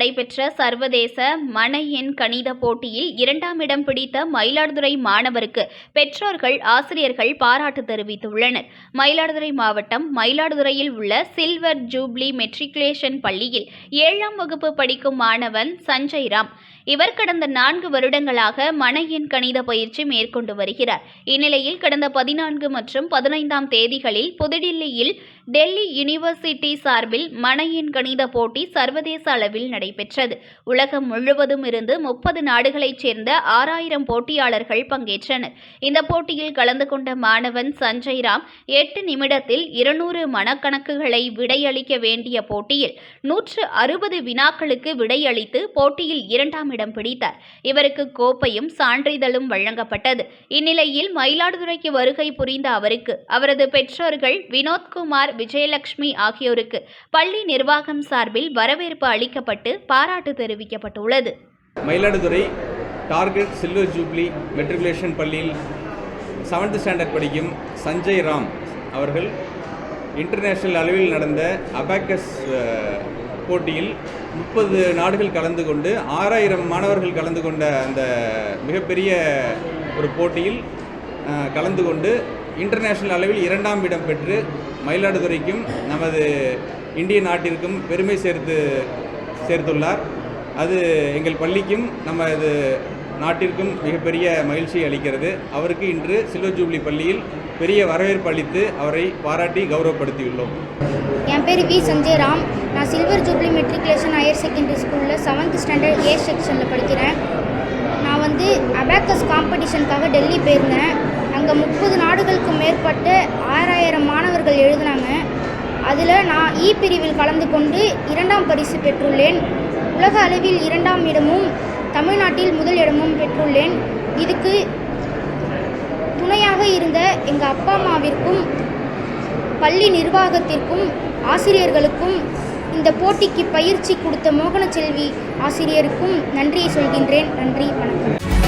நடைபெற்ற சர்வதேச மன எண் கணித போட்டியில் இரண்டாம் இடம் பிடித்த மயிலாடுதுறை மாணவருக்கு பெற்றோர்கள் ஆசிரியர்கள் பாராட்டு தெரிவித்துள்ளனர். மயிலாடுதுறை மாவட்டம் மயிலாடுதுறையில் உள்ள சில்வர் ஜூப்ளி மெட்ரிகுலேஷன் பள்ளியில் ஏழாம் வகுப்பு படிக்கும் மாணவன் சஞ்சய் ராம். இவர் கடந்த நான்கு வருடங்களாக மன எண் கணித பயிற்சி மேற்கொண்டு வருகிறார். இந்நிலையில் கடந்த பதினான்கு மற்றும் பதினைந்தாம் தேதிகளில் புதுடில்லியில் டெல்லி யுனிவர்சிட்டி சார்பில் மன எண் கணித போட்டி சர்வதேச அளவில் நடைபெற்றது. உலகம் முழுவதும் இருந்து முப்பது நாடுகளைச் சேர்ந்த ஆறாயிரம் போட்டியாளர்கள் பங்கேற்றனர். இந்த போட்டியில் கலந்து கொண்ட மாணவன் சஞ்சய் ராம் எட்டு நிமிடத்தில் இருநூறு மனக்கணக்குகளை விடையளிக்க வேண்டிய போட்டியில் நூற்று அறுபது வினாக்களுக்கு விடையளித்து போட்டியில் இரண்டாம் இடம் பிடித்தார். இவருக்கு கோப்பையும் சான்றிதழும் வழங்கப்பட்டது. இந்நிலையில் மயிலாடுதுறைக்கு வருகை புரிந்த அவருக்கு அவரது பெற்றோர்கள் வினோத்குமார் விஜயலட்சுமி ஆகியோருக்கு பள்ளி நிர்வாகம் சார்பில் வரவேற்பு அளிக்கப்பட்டு பாராட்டு தெரிவிக்கப்பட்டுள்ளது. Mayiladuthurai target silver jubilee matriculation பள்ளியில் செவன்த் ஸ்டாண்டர்ட் படிக்கும் சஞ்சய் ராம் அவர்கள் இன்டர்நேஷ்னல் அளவில் நடந்த அபாக்கஸ் போட்டியில் முப்பது நாடுகள் கலந்து கொண்டு ஆறாயிரம் மாணவர்கள் கலந்து கொண்ட அந்த மிகப்பெரிய ஒரு போட்டியில் கலந்து கொண்டு இன்டர்நேஷ்னல் அளவில் இரண்டாம் இடம் பெற்று மயிலாடுதுறைக்கும் நமது இந்திய நாட்டிற்கும் பெருமை சேர்த்து சேர்த்துள்ளார். அது எங்கள் பள்ளிக்கும் நம்ம இது நாட்டிற்கும் மிகப்பெரிய மகிழ்ச்சி அளிக்கிறது. அவருக்கு இன்று சில்வர் ஜூப்ளி பள்ளியில் பெரிய வரவேற்பு அளித்து அவரை பாராட்டி கௌரவப்படுத்தியுள்ளோம். என் பேர் வி சஞ்சய் ராம். நான் silver jubilee matriculation higher secondary ஸ்கூலில் செவன்த் ஸ்டாண்டர்ட் ஏ செக்ஷனில் படிக்கிறேன். நான் வந்து அபேக்கஸ் காம்படிஷனுக்காக டெல்லி போயிருந்தேன். அங்கே முப்பது நாடுகளுக்கும் மேற்பட்ட ஆறாயிரம் மாணவர்கள் எழுதினாங்க. அதில் நான் இ பிரிவில் கலந்து கொண்டு இரண்டாம் பரிசு பெற்றுள்ளேன். உலக அளவில் இரண்டாம் இடமும் தமிழ்நாட்டில் முதல் இடமும் பெற்றுள்ளேன். இதுக்கு துணையாக இருந்த எங்கள் அப்பா அம்மாவிற்கும் பள்ளி நிர்வாகத்திற்கும் ஆசிரியர்களுக்கும் இந்த போட்டிக்கு பயிற்சி கொடுத்த மோகனச்செல்வி ஆசிரியருக்கும் நன்றியை சொல்கின்றேன். நன்றி வணக்கம்.